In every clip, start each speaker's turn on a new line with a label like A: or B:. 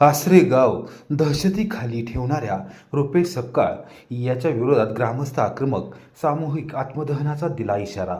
A: आसरे गाव दहशतीखाली ठेवणाऱ्या रुपेश सपकाळ याच्या विरोधात ग्रामस्थ आक्रमक सामूहिक आत्मदहनाचा दिला इशारा.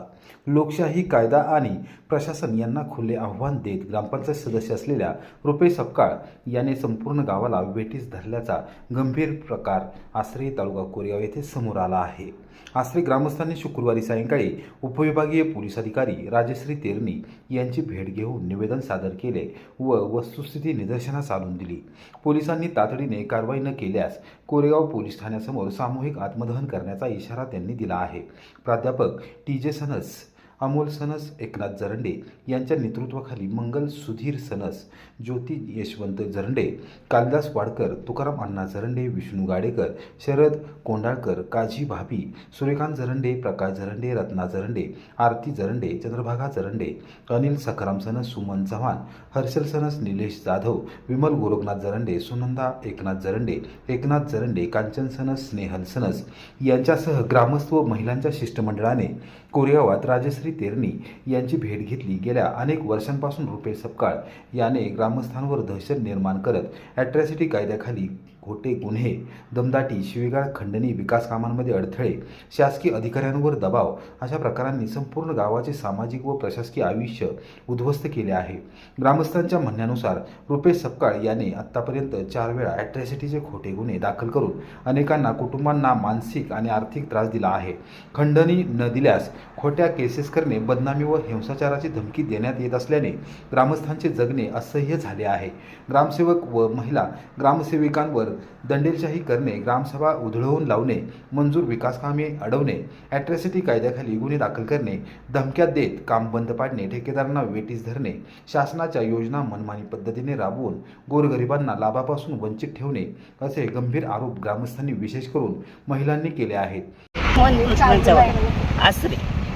A: लोकशाही कायदा आणि प्रशासन यांना खुले आव्हान देत ग्रामपंचायत सदस्य असलेल्या रुपेश सपकाळ याने संपूर्ण गावाला वेटीस धरल्याचा गंभीर प्रकार आसरे तालुका कोरेगाव येथे समोर आला आहे. आसरे ग्रामस्थांनी शुक्रवारी सायंकाळी उपविभागीय पोलीस अधिकारी राजश्री तेरणी यांची भेट घेऊन निवेदन सादर केले व वस्तुस्थिती निदर्शनास आणून दिली. पोलिसांनी तातडीने कारवाई न केल्यास कोरेगाव पोलीस ठाण्यासमोर सामूहिक आत्मदहन करण्याचा इशारा त्यांनी दिला. आहे. प्राध्यापक टी जे सनस अमोल सनस एकनाथ जरंडे यांच्या नेतृत्वाखाली मंगल सुधीर सनस ज्योती यशवंत जरंडे कालिदास वाडकर तुकाराम अण्णा जरंडे विष्णू गाडेकर शरद कोंडाळकर काजी भाभी सूर्यकांत जरंडे प्रकाश जरंडे रत्ना जरंडे आरती जरंडे चंद्रभागा जरंडे अनिल सखाराम सनस सुमन चव्हाण हर्षल सनस निलेश जाधव विमल गोरखनाथ जरंडे सुनंदा एकनाथ जरंडे एकनाथ जरंडे कांचन सनस स्नेहल सनस यांच्यासह ग्रामस्थ व महिलांच्या शिष्टमंडळाने कोरियावात राजश्री तेरणी यांची भेट घेतली. गेल्या अनेक वर्षांपासून रुपेश सपकाळ याने ग्रामस्थांवर दहशत निर्माण करत ॲट्रॅसिटी कायद्याखाली खोटे गुन्हे दमदाटी शिवीगाळ खंडणी विकास कामांमध्ये अडथळे शासकीय अधिकाऱ्यांवर दबाव अशा प्रकारांनी संपूर्ण गावाचे सामाजिक व प्रशासकीय आयुष्य उद्ध्वस्त केले आहे. ग्रामस्थांच्या म्हणण्यानुसार रुपेश सपकाळ याने आत्तापर्यंत चार वेळा ॲट्रॅसिटीचे खोटे गुन्हे दाखल करून अनेकांना कुटुंबांना मानसिक आणि आर्थिक त्रास दिला आहे. खंडणी न दिल्यास खोट्या केसेस करणे बदनामी व हिंसाचाराची धमकी देण्यात येत असल्याने ग्रामस्थांचे जगणे असह्य झाले आहे. ग्रामसेवक व महिला ग्रामसेविकांवर दंडेलशाही करणे ग्रामसभा उधळवून लावणे मंजूर विकासकामे अडवणे ॲट्रॅसिटी कायद्याखाली गुन्हे दाखल करणे धमक्या देत काम बंद पाडणे ठेकेदारांना वेटीस धरणे शासनाच्या योजना मनमानी पद्धतीने राबवून गोरगरिबांना लाभापासून वंचित ठेवणे असे गंभीर आरोप ग्रामस्थांनी विशेष करून महिलांनी केले आहेत.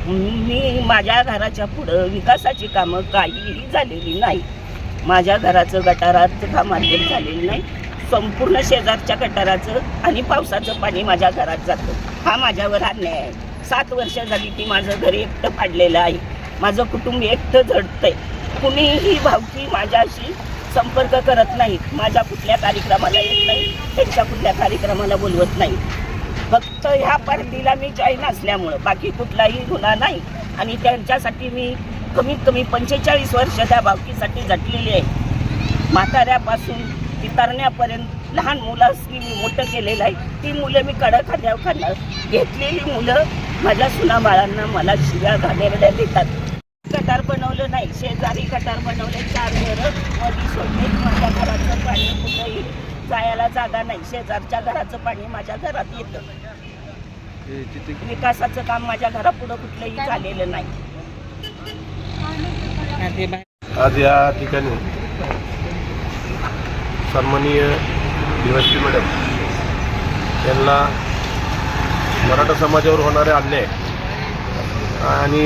B: मी माझ्या घराच्या पुढं विकासाची कामं काहीही झालेली नाही. माझ्या घराचं गटाराचं काम अद्याप झालेलं नाही. संपूर्ण शेजारच्या गटाराचं आणि पावसाचं पाणी माझ्या घरात जातं. हा माझ्यावर अन्याय आहे. सात वर्ष झाली ती माझं घर एकटं पाडलेलं आहे. माझं कुटुंब एकटं झडतंय. कुणीही भावकी माझ्याशी संपर्क करत नाहीत माझ्या कुठल्या कार्यक्रमाला येत नाही. त्यांच्या कुठल्या कार्यक्रमाला बोलवत नाही. फक्त ह्या पार्टीला मी जॉईन असल्यामुळं. बाकी कुठलाही गुन्हा नाही. आणि त्यांच्यासाठी मी कमीत कमी पंचेचाळीस वर्ष त्या भावकीसाठी झटलेली आहे. म्हाताऱ्यापासून ती तरण्यापर्यंत लहान मुलासनी मी मोठं केलेलं आहे. ती मुलं मी कडक खांद्यावर खाल्लं. घेतलेली मुलं माझ्या सुनाबाळांना मला शिव्या घालेल्या देतात. कटार बनवलं नाही. शेजारी कटार बनवले चार घरं. मध्ये सोडले. माझ्या घराचं पाणी कुठंही जायला जागा नाही. शेजारच्या घराचं पाणी माझ्या घरात येतं. विकासाचं काम माझ्या घरापुढं कुठलंही झालेलं नाही.
C: आज या ठिकाणी सन्माननीय दिवश्री मॅडम यांना मराठा समाजावर होणारे अन्याय आणि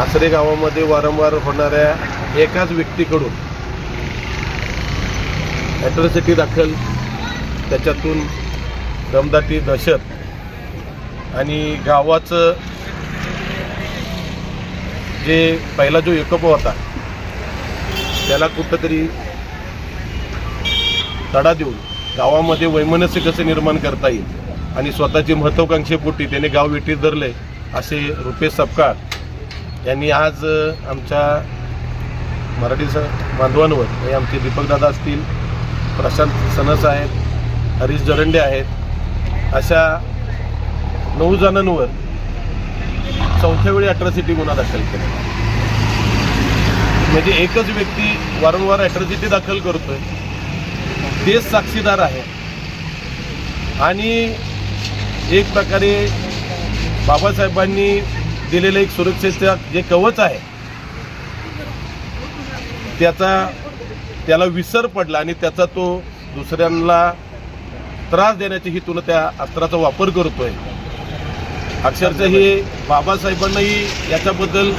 C: आसरे गावामध्ये वारंवार होणाऱ्या एकाच व्यक्तीकडून ॲट्रॉसिटी दाखल त्याच्यातून दमदाटी दहशत आणि गावाचं जे पहिला जो एकप होता त्याला कुठंतरी तडा देऊन गावामध्ये वैमनस्य कसे निर्माण करता येईल आणि स्वतःची महत्वाकांक्षेपोटी त्याने गाव वेटीत धरले असे रुपेश सपकाळ यांनी आज आमच्या मराठी स बांधवांवर हे आमचे दीपकदादा असतील प्रशांत सनस आहेत हरीश जरंडे आहेत अशा नऊ जणांवर चौथ्या वेळी अट्रॉसिटी गुन्हा दाखल केला. म्हणजे एकच व्यक्ती वारंवार अट्रॉसिटी दाखल करतोय. तेच साक्षीदार आहे. आणि एक प्रकारे बाबासाहेबांनी दिलेलं एक सुरक्षेचं जे कवच आहे त्याचा त्याला विसर पडला आणि त्याचा तो दुसऱ्यांना त्रास देण्याच्या हेतून त्या अस्त्राचा वापर करतोय. अक्षरशः हे बाबासाहेबांनाही याच्याबद्दल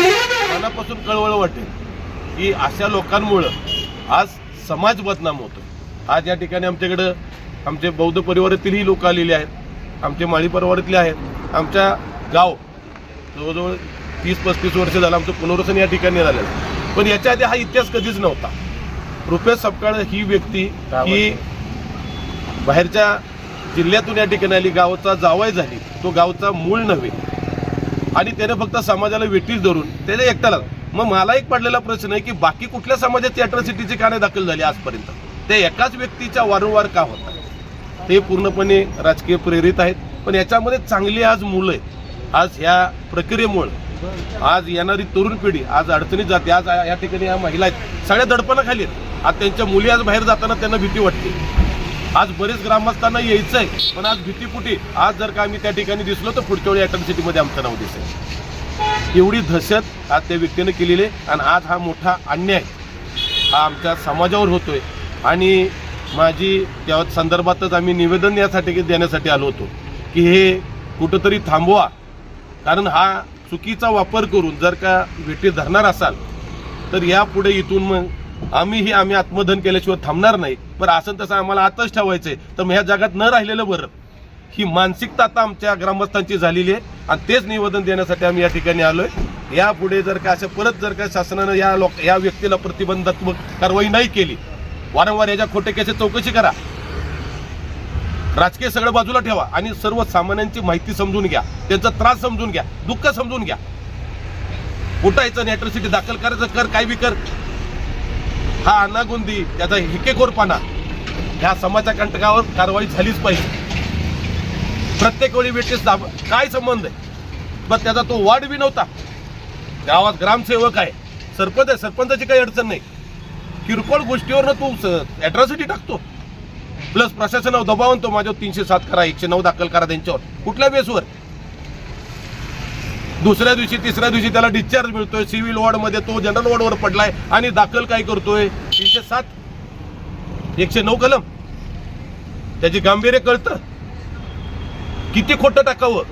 C: मनापासून कळवळ वाटेल की अशा लोकांमुळं आज समाज बदनाम होतो आज या ठिकाणी आमच्याकडं आमचे बौद्ध परिवारातीलही लोक आलेले आहेत. आमचे माळी परिवारातले आहेत. आमच्या गाव जवळजवळ तीस पस्तीस वर्ष झालं आमचं पुनर्वसन या ठिकाणी झालेलं आहे. पण याच्या आधी हा इतिहास कधीच नव्हता. रुपेश सपकाळ ही व्यक्ती ही बाहेरच्या जिल्ह्यातून या ठिकाणी आली. गावचा जावाय झाली. तो गावचा मूळ नव्हे. आणि त्याने फक्त समाजाला वेटीस धरून त्याने एकट्याला मग मला एक पडलेला प्रश्न आहे की बाकी कुठल्या समाजात अॅट्रॉसिटीची का नाही दाखल झाली आजपर्यंत? ते एकाच व्यक्तीच्या वारंवार का होतात ते पूर्णपणे राजकीय प्रेरित आहेत पण याच्यामध्ये चांगली आज मुलं आहेत. आज ह्या प्रक्रियेमुळं आज येणारी तरुण पिढी आज अडचणीत जाते. आज या ठिकाणी या महिला आहेत. सगळ्या दडपणाखाली आहेत. आज त्यांच्या मुली आज बाहेर जाताना त्यांना भीती वाटते. आज बरेच ग्रामस्थांना यायचं आहे पण आज भीतीपुटी. आज जर का आम्ही त्या ठिकाणी दिसलो तर पुढच्या वेळी अटल सिटीमध्ये आमचं नाव दिसेल. एवढी दहशत आज त्या व्यक्तीने केलेली आहे आणि आज हा मोठा अन्याय हा आमच्या समाजावर होतोय. आणि माझी त्या संदर्भातच आम्ही निवेदन यासाठी देण्यासाठी आलो होतो की हे कुठंतरी थांबवा. कारण हा चुकीचा वापर करून जर का भेटी धरणार असाल तर यापुढे इथून मग आम्हीही आम्ही आत्मधन केल्याशिवाय थांबणार नाही. पण असं तसं आम्हाला आताच आहे तर मग ह्या जगात न राहिलेलं बरं. ही मानसिकता आता आमच्या ग्रामस्थांची झालेली आहे. आणि तेच निवेदन देण्यासाठी आम्ही या ठिकाणी आलोय. यापुढे जर का असं परत जर का शासनानं या लोक या व्यक्तीला प्रतिबंधात्मक कारवाई नाही केली वारंवार याच्या खोटे केसे चौकशी करा. राजकीय सगळं बाजूला ठेवा आणि सर्वसामान्यांची माहिती समजून घ्या. त्यांचा त्रास समजून घ्या. दुःख समजून घ्या. उठायचं यायचं अॅट्रॉसिटी दाखल करायचं कर काय बी कर. हा अनागोंदी त्याचा हिकेखोरपणा. ह्या समाजाच्या कंटकावर कारवाई झालीच पाहिजे. प्रत्येक वेळी वेटेस दाब काय संबंध आहे? पण त्याचा तो वाढ बी नव्हता. गावात ग्रामसेवक आहे. सरपंच आहे. सरपंचाची काही अडचण नाही. किरकोळ गोष्टीवर तू अॅट्रॉसिटी टाकतो. प्लस प्रशासनावर दबाव तो माझ्यावर तीनशे सात करा एकशे नऊ दाखल करा त्यांच्यावर. कुठल्या बेसवर? दुसऱ्या दिवशी तिसऱ्या दिवशी त्याला डिस्चार्ज मिळतोय. सिव्हिल वॉर्डमध्ये तो जनरल वॉर्डवर पडलाय आणि दाखल काय करतोय? तीनशे सात. एकशे नऊ कलम. त्याची गांभीर्य कळतं. किती खोटं टाकावं?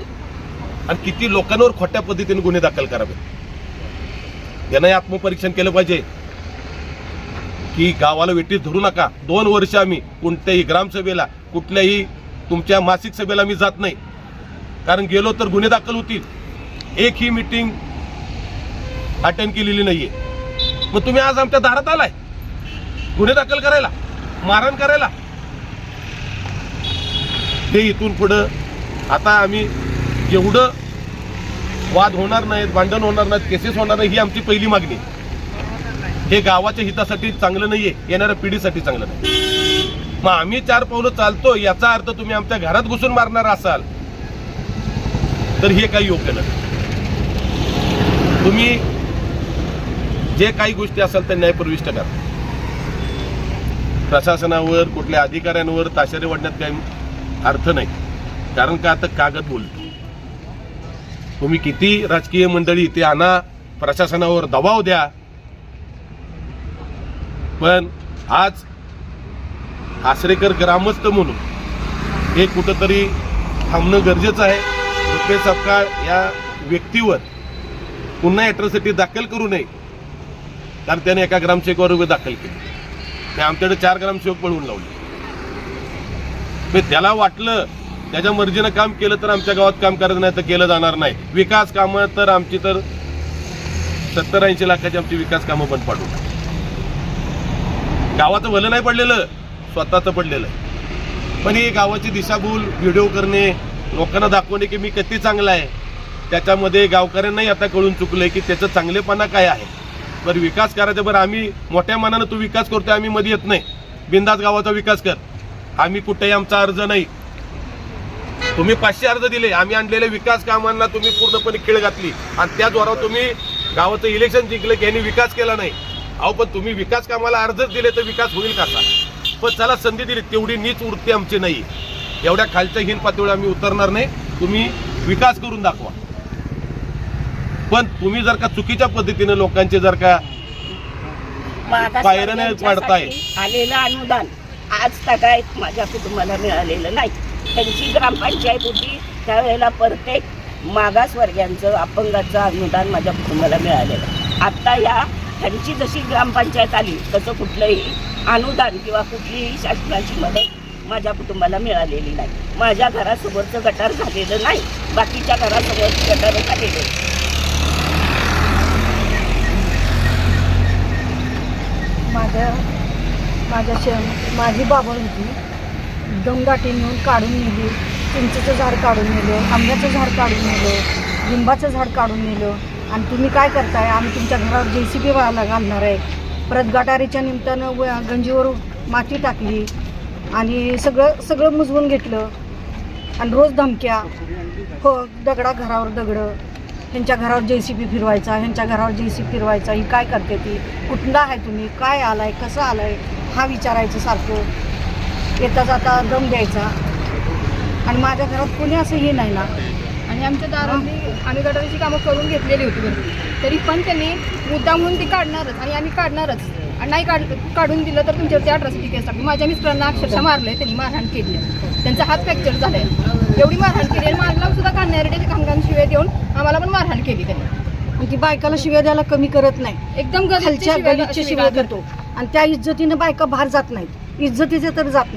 C: आणि किती लोकांवर खोट्या पद्धतीने गुन्हे दाखल करावे? यानं आत्मपरीक्षण केलं पाहिजे. की गावाला वेटीत धरू नका. दोन वर्ष आम्ही कोणत्याही ग्रामसभेला कुठल्याही तुमच्या मासिक सभेला मी जात नाही. कारण गेलो तर गुन्हे दाखल होतील. एक ही मीटिंग अटेंड केलेली नाहीये. मग तुम्ही आज आमच्या दारात आलाय. गुन्हे दाखल करायला मारण करायला. ते इथून पुढं आता आम्ही जेवढं वाद होणार नाहीत भांडण होणार नाहीत केसेस होणार नाही ही आमची पहिली मागणी. हे गावाच्या हितासाठी चांगलं नाहीये येणाऱ्या पिढीसाठी चांगलं नाही. मग आम्ही चार पावलं चालतो याचा अर्थ तुम्ही आमच्या घरात घुसून मारणार असाल तर हे काही योग्य नाही. तुम्ही जे काही गोष्टी असाल त्या न्यायप्रविष्ट करा. प्रशासनावर कुठल्या अधिकाऱ्यांवर ताशेरे वाढण्यात काही अर्थ नाही. कारण का आता कागद बोलतो? तुम्ही किती राजकीय मंडळी ते आणा प्रशासनावर दबाव द्या. पण आज आसरेकर ग्रामस्थ म्हणून हे कुठंतरी थांबणं गरजेचं आहे. रुपये सपकाळ या व्यक्तीवर पुन्हा ॲट्रॉसिटी दाखल करू नये. कारण त्याने एका ग्रामसेवकावर रुपये दाखल केले. ते आमच्याकडे चार ग्रामसेवक पळवून लावले. त्याला वाटलं त्याच्या मर्जीनं काम केलं तर आमच्या गावात काम करत नाही तर केलं जाणार नाही. विकास कामं तर आमची तर सत्तर ऐंशी लाखाची आमची विकास कामं बंद पाडू गावाचं भलं नाही पडलेलं स्वतःचं पडलेलं. पण ही गावाची दिशाभूल व्हिडिओ करणे लोकांना दाखवणे की मी किती चांगला आहे त्याच्यामध्ये गावकऱ्यांनाही आता कळून चुकलंय की त्याचं चांगलेपणा काय आहे. बरं विकास करायचा बरं आम्ही मोठ्या मनानं तू विकास करतोय आम्ही मध्ये येत नाही. बिंदास गावाचा विकास कर. आम्ही कुठेही आमचा अर्ज नाही. तुम्ही पाचशे अर्ज दिले आम्ही आणलेल्या विकास कामांना तुम्ही पूर्णपणे खीळ घातली. आणि त्या जोरावर तुम्ही गावाचं इलेक्शन जिंकलं की यांनी विकास केला नाही. अहो पण तुम्ही विकास कामाला अर्जच दिले तर विकास होईल कसा पण चला संधी दिली तेवढी नीच वृत्ती आमची नाही. एवढ्या खालच्या हिन पातळीवर आम्ही उतरणार नाही. तुम्ही विकास करून दाखवा. पण तुम्ही जर का चुकीच्या पद्धतीने लोकांचे जर का वाढताय.
B: मागासवर्गीयांच्यासाठी आलेलं अनुदान आज तगायत माझ्या कुटुंबाला मिळालेलं नाही. त्यांची ग्रामपंचायत होती त्यावेळेला प्रत्येक मागासवर्गीयांचं अपंगाचं अनुदान माझ्या कुटुंबाला मिळालेलं आत्ता या त्यांची जशी ग्रामपंचायत आली तसं कुठलंही अनुदान किंवा कुठलीही शासनाची मदत माझ्या कुटुंबाला मिळालेली नाही. माझ्या घरासमोरचं गटार झालेलं नाही बाकीच्या घरासमोरचं गटार झालेलं आहे.
D: माझ्या माझ्या शे माझी बाबा होती. दमदाटी नेऊन काढून नेली. चिंचेचं झाड काढून नेलं आंब्याचं झाड काढून नेलं लिंबाचं झाड काढून नेलं. आणि तुम्ही काय करताय? आम्ही तुमच्या घरावर जे सी पी घालणार आहे. परत गटारीच्या निमित्तानं व गंजीवर माती टाकली आणि सगळं सगळं मुजवून घेतलं. आणि रोज धमक्या. हो दगडा घरावर दगडं. ह्यांच्या घरावर जे सी बी फिरवायचा ह्यांच्या घरावर जे सी फिरवायचा. ही काय करते ती? कुठला आहे तुम्ही? काय आलाय? कसं आलाय? हा विचारायचं सारखं. येता जाता दम द्यायचा. आणि माझ्या घरात कोणी असं हे नाही ना.
E: आणि आमच्या दारातली आम्ही गटारीची कामं करून घेतलेली होती तरी पण त्यांनी मुद्दा म्हणून ती काढणारच आणि आम्ही काढणारच. आणि नाही काढ काढून दिलं तर तुमच्यावरती अठरासिटी केस टाकली माझ्या मिस्टरांना अक्षरशः मारलंय त्यांनी मारहाण केली आहे. त्यांचा हात फ्रॅक्चर झालाय. एवढी मारहाण केली आणि मला सुद्धा काढणाऱ्याच्या कामगारांशिवाय देऊन आम्हाला पण मारहाण केली त्यांनी.
D: आणि ती बायकाला शिव्या द्यायला कमी करत नाही.
E: एकदम
D: खालच्या
E: शिव्या-
D: गलीच्या
E: शिव्या
D: शिव्या.
E: देतो.
D: आणि त्या इज्जतीनं बायका बाहेर जात नाहीत. इज्जतीचे तर जात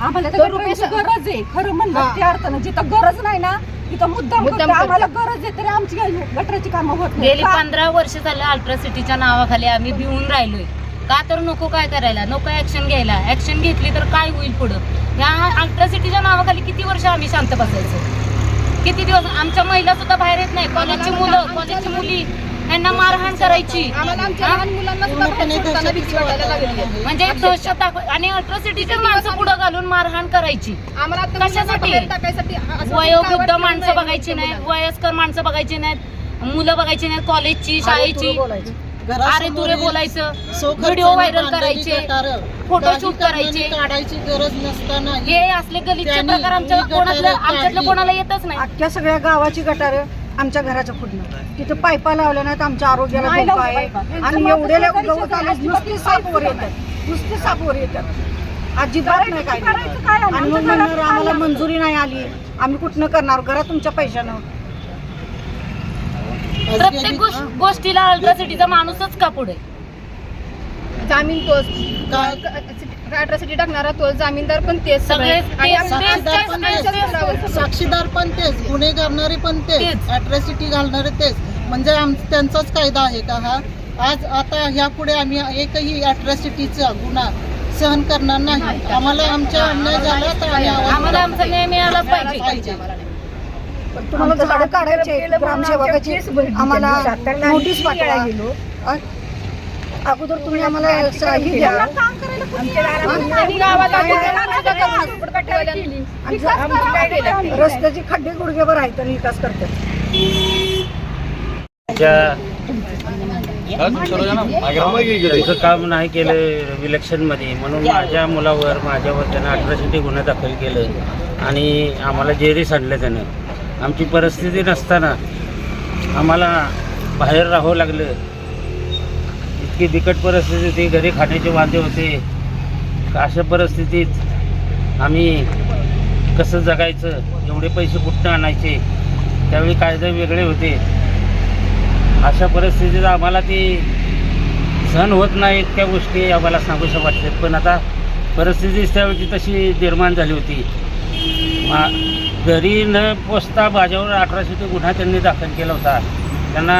F: आम्हाला
E: तर
F: रुपयाची गरज आहे खरं म्हणलं
D: हा.
F: त्या अर्थानं जिथं गरज नाही ना तिथं मुद्दाम
E: मुद्दाम
F: करतो. आम्हाला
E: करतात.
F: गरज आहे तरी आमची गटराची कामं होत नाही.
G: गेली
F: का?
G: पंधरा वर्ष झालं अल्ट्रासिटीच्या नावाखाली आम्ही भिवून राहिलोय का तर नको काय करायला नको ऍक्शन घ्यायला ऍक्शन घेतली तर काय होईल पुढं या अल्ट्रासिटीच्या नावाखाली किती वर्ष आम्ही शांत बसायचो किती दिवस आमच्या महिला सुद्धा बाहेर येत नाही कॉलेजची मुलं कॉलेजची मुली यांना मारहाण करायची. हा? म्हणजे दहशत दाखव आणि अल्ट्रासिटीची माणसं पुढे घालून मारहाण करायची. कशासाठी? वयोवृद्ध माणसं बघायची नाही वयस्कर माणसं बघायची नाहीत मुलं बघायची नाहीत कॉलेजची शाळेची. अरे तुरे बोलायचं. व्हिडिओ व्हायरल करायचे फोटोशूट करायचे.
H: काढायची गरज नसताना.
G: हे असले गलिच्छ प्रकार आमच्या आमच्यातलं. कोणाला येतच नाही.
D: अख्ख्या सगळ्या गावाची गटार आमच्या घराच्या पुढनं. तिथं पायपा लावल्या नाहीत आमच्या आरोग्याला धोका आहे. आणि
F: यांचं
D: एवढे
F: मत
D: गवत आले नुसते सापवर येतात. नुसते सापवर येतात. अजिबात नाही काय
F: करायचं काय?
D: आणि मग म्हणणार आम्हाला? मंजुरी नाही आली. आम्ही कुठनं करणार? घरात तुमच्या पैशानं.
G: प्रत्येक गोष्ट- गोष्टीला अल्ट्रासिटीचा माणूसच का पुढे?
E: जामीन अठरासिटी टाकणारा तोच जामीनदार पण तेच
G: सगळे.
E: आणि
H: साक्षीदार पण
G: तेच,
H: तेच.
G: तेच.
H: साक्षीदार पण तेच गुन्हे करणारे पण तेच. अॅट्रॉसिटी घालणारे तेच. म्हणजे आम त्यांचाच कायदा आहे का हा? आज आता ह्या पुढे आम्ही एकही अॅट्रॉसिटीचा गुन्हा सहन करणार नाही. आम्हाला आमच्या अन्याय झाला तर
G: आम्हाला आमचा न्याय मिळालाच पाहिजे.
D: तुम्हाला झाडं काढायचे ग्रामसेवकाची आम्हाला नोटीस पाठवा. अ- अगोदर तुम्ही आम्हाला हे द्या.
E: आणि
D: जर-. रस्त्याची खड्डे आहेत आणि विकास करतात
I: काम नाही केलं विलक्षणमध्ये म्हणून माझ्या मुलावर माझ्यावर त्यानं अठराशे गुन्हा दाखल केलं. आणि आम्हाला जेरीस आणलं त्यानं. आमची परिस्थिती नसताना आम्हाला बाहेर राहावं लागलं. इतकी बिकट परिस्थिती होती घरी खाण्याचे वांदे होते. अशा परिस्थितीत आम्ही कसं जगायचं एवढे पैसे कुठनं आणायचे? त्यावेळी कायदे वेगळे होते. अशा परिस्थितीत आम्हाला ती सहन होत नाही इतक्या गोष्टी आम्हाला सांगूशा वाटतात पण आता परिस्थिती त्यावेळी तशी निर्माण झाली होती. मा घरी न पोचता माझ्यावर अठराशे ते गुन्हा त्यांनी दाखल केला होता. त्यांना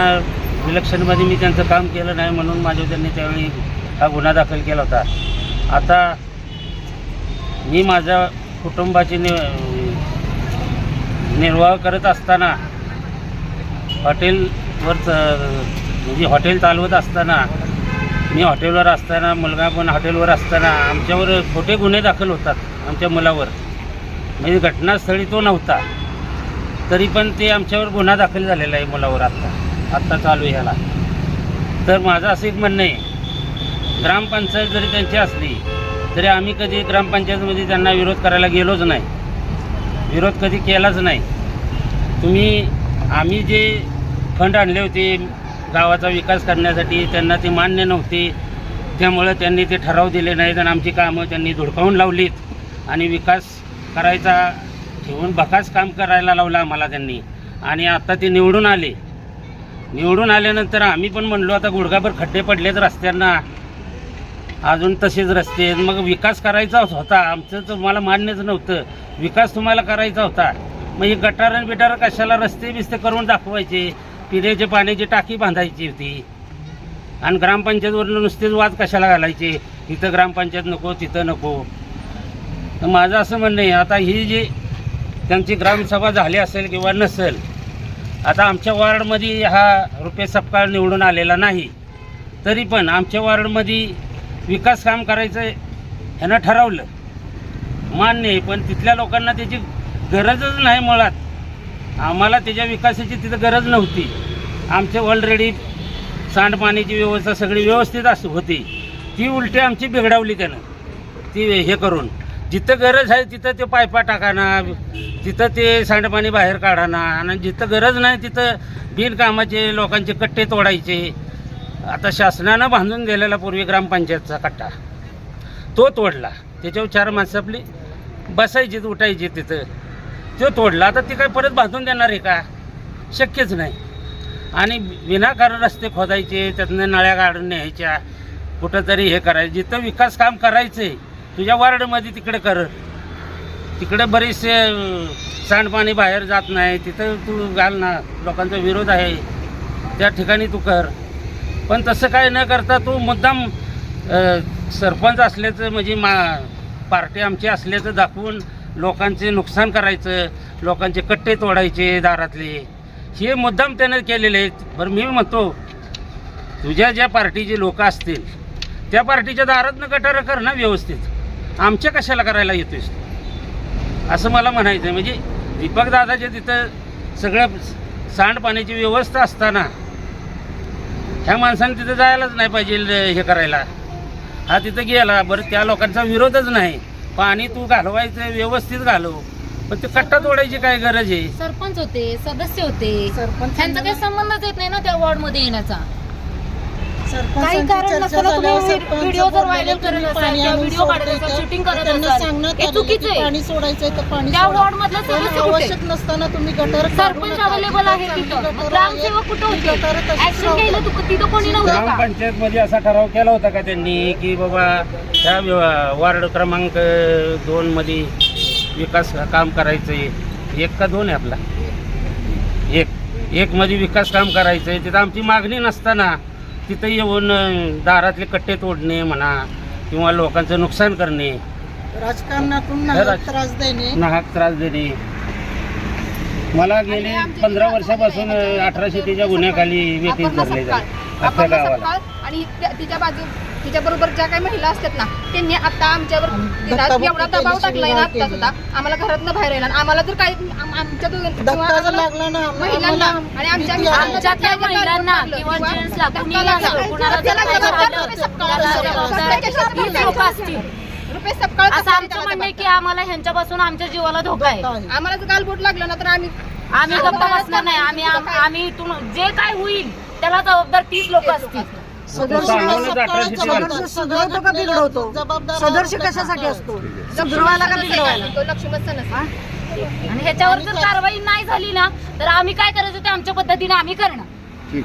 I: इलेक्शनमध्ये मी त्यांचं काम केलं नाही म्हणून माझ्या त्यांनी त्यावेळी हा गुन्हा दाखल केला होता. आता मी माझ्या कुटुंबाची नि निर्वाह करत असताना हॉटेलवर म्हणजे हॉटेल चालवत असताना मी हॉटेलवर असताना मुलगा पण हॉटेलवर असताना आमच्यावर खोटे गुन्हे दाखल होतात आमच्या मुलावर. म्हणजे घटनास्थळी तो नव्हता. तरी पण ते आमच्यावर गुन्हा दाखल झालेला आहे मुलावर आत्ता आत्ता चालू आहे ह्याला. तर माझं असं एक म्हणणं आहे ग्रामपंचायत जरी त्यांची असली तरी आम्ही कधी ग्रामपंचायतमध्ये त्यांना विरोध करायला गेलोच नाही. विरोध कधी केलाच नाही. तुम्ही आम्ही जे फंड आणले होते गावाचा विकास करण्यासाठी त्यांना ते मान्य नव्हते. त्यामुळं त्यांनी ते ठराव दिले नाहीत आणि आमची कामं त्यांनी धुडकावून लावलीत. आणि विकास करायचा ठेवून बकाच काम करायला लावला आम्हाला त्यांनी. आणि आता ते निवडून आले. निवडून आल्यानंतर आम्ही पण म्हणलो आता गुडघाभर खड्डे पडलेत रस्त्यांना. अजून तसेच रस्ते आहेत. मग विकास करायचाच होता. आमचं तुम्हाला मान्यच नव्हतं. विकास तुम्हाला करायचा होता. मग हे गटार आणि बिटार कशाला रस्ते बिस्ते करून दाखवायचे? पिण्याचे पाण्याची टाकी बांधायची होती. आणि ग्रामपंचायतवरून नुसतेच वाद कशाला घालायचे? इथं ग्रामपंचायत नको तिथं नको. तर माझं असं म्हणणं आहे आता ही जी त्यांची ग्रामसभा झाली असेल किंवा नसेल आता आमच्या वॉर्डमध्ये हा रुपेश सपकाळ निवडून आलेला नाही. तरी पण आमच्या वॉर्डमध्ये विकास काम करायचं ह्यानं ठरवलं. मान्य आहे पण तिथल्या लोकांना त्याची गरजच नाही मुळात. आम्हाला त्याच्या विकासाची तिथं गरज नव्हती. आमचे ऑलरेडी सांडपाण्याची व्यवस्था सगळी व्यवस्थित अस होती. ती उलटी आमची बिघडवली त्यानं. ती हे करून. जिथं गरज आहे तिथं ते पायपा टाकाना तिथं ते सांडपाणी बाहेर काढाना आणि जिथं गरज नाही तिथं बिनकामाचे लोकांचे कट्टे तोडायचे. आता शासनानं बांधून दिलेला पूर्वी ग्रामपंचायतचा कट्टा. तो तोडला. त्याच्यावर चार माणसं आपली बसायची उठायची तिथं. तो तोडला. आता ती काय परत बांधून देणार आहे का? शक्यच नाही. आणि विनाकारण रस्ते खोदायचे त्यातनं नळ्या काढून न्यायच्या कुठंतरी हे करायचं. जिथं विकास काम करायचं आहे तुझ्या वार्डमध्ये तिकडे कर. तिकडे बरेचसे सांडपाणी बाहेर जात नाही. तिथं तू घाल ना. लोकांचा विरोध आहे. त्या ठिकाणी तू कर. पण तसं काय न करता तू मुद्दाम सरपंच असल्याचं म्हणजे मा पार्टी आमची असल्याचं दाखवून लोकांचे नुकसान करायचं लोकांचे कट्टे तोडायचे दारातले. हे मुद्दाम त्यानं केलेले आहेत. बरं मी म्हणतो तुझ्या ज्या पार्टीचे लोक असतील त्या पार्टीच्या दारातनं गटारं कर ना व्यवस्थित. आमच्या कशाला करायला येतोयस तू? असं मला म्हणायचं आहे म्हणजे दीपक दादाच्या तिथं सगळ्या सांडपाण्याची व्यवस्था असताना ह्या माणसाने तिथं जायलाच नाही पाहिजे हे करायला. हा तिथं गेला बरं त्या लोकांचा विरोधच नाही. पाणी तू घालवायचं व्यवस्थित घालव. पण ते कट्टा तोडायची काय गरज आहे?
G: सरपंच होते सदस्य होते.
H: सरपंच
G: त्यांचा काही संबंधच येत नाही ना त्या वॉर्डमध्ये येण्याचा. काही कारण नसताना तुम्ही व्हिडिओ जर व्हायरल करत असाल किंवा व्हिडिओ काढत असाल? शूटिंग करत
H: त्यांना
G: असाल हे चुकीचं आहे.
H: पाणी सोडायचंय तर पाणी
G: त्या. वॉर्ड मधलं सदस्य कुठे
H: आवश्यक नसताना तुम्ही गटर
G: सरपंच. अवेलेबल आहे तिथं. मग ग्रामसेवक कुठं
H: ती
G: होते? ऍक्शन घ्यायला. तू- तिथं कोणी नव्हतं का?
I: ग्रामपंचायतमध्ये असा ठराव केला होता का त्यांनी की बाबा ह्या व्य- वार्ड क्रमांक दोन मध्ये विकास काम करायचं आहे एक का दोन आहे आपला? एक. एक मध्ये विकास काम करायचं आहे तिथं आमची मागणी नसताना तिथं येऊन दारातले कट्टे तोडणे म्हणा किंवा लोकांचं नुकसान करणे.
H: राजकारणातून त्रास देणे.
I: नाहक त्रास देणे. मला गेले पंधरा वर्षापासून अं, अठरा शेतीच्या गुन्ह्याखाली धरले जाते अख्ख्या
E: अपर्णा
I: गावाला.
E: आणि तिच्या बाजू तिच्या बरोबर ज्या काही महिला असतात ना त्यांनी आता आमच्यावर एवढा दबाव
H: केली,
E: टाकलाय ना आता सुद्धा. आम्हाला घरातनं बाहेर यायला आणि आम्हाला जर काही आम- आमच्या महिलांना आणि आमच्या
G: महिलांना किंवा
E: सपकाळ
G: असं आमचं म्हणणं आहे की. आम्हाला ह्यांच्यापासून आमच्या जीवाला धोका आहे.
E: आम्हाला जर गालबोट लागलं ना तर आम्ही
G: आम्ही गप्पा बसणार नाही. आम्ही आम- आम्ही इथून जे काय होईल त्याला जबाबदार तीच लोक असतील.
D: का बिघडवतो सदस्य
H: आपल्या
D: कशासाठी असतो? का बिघडवायला
E: लक्ष्मण
G: आणि ह्याच्यावर जर कारवाई नाही झाली ना तर आम्ही काय करायचं ते आमच्या पद्धतीने आम्ही करणार.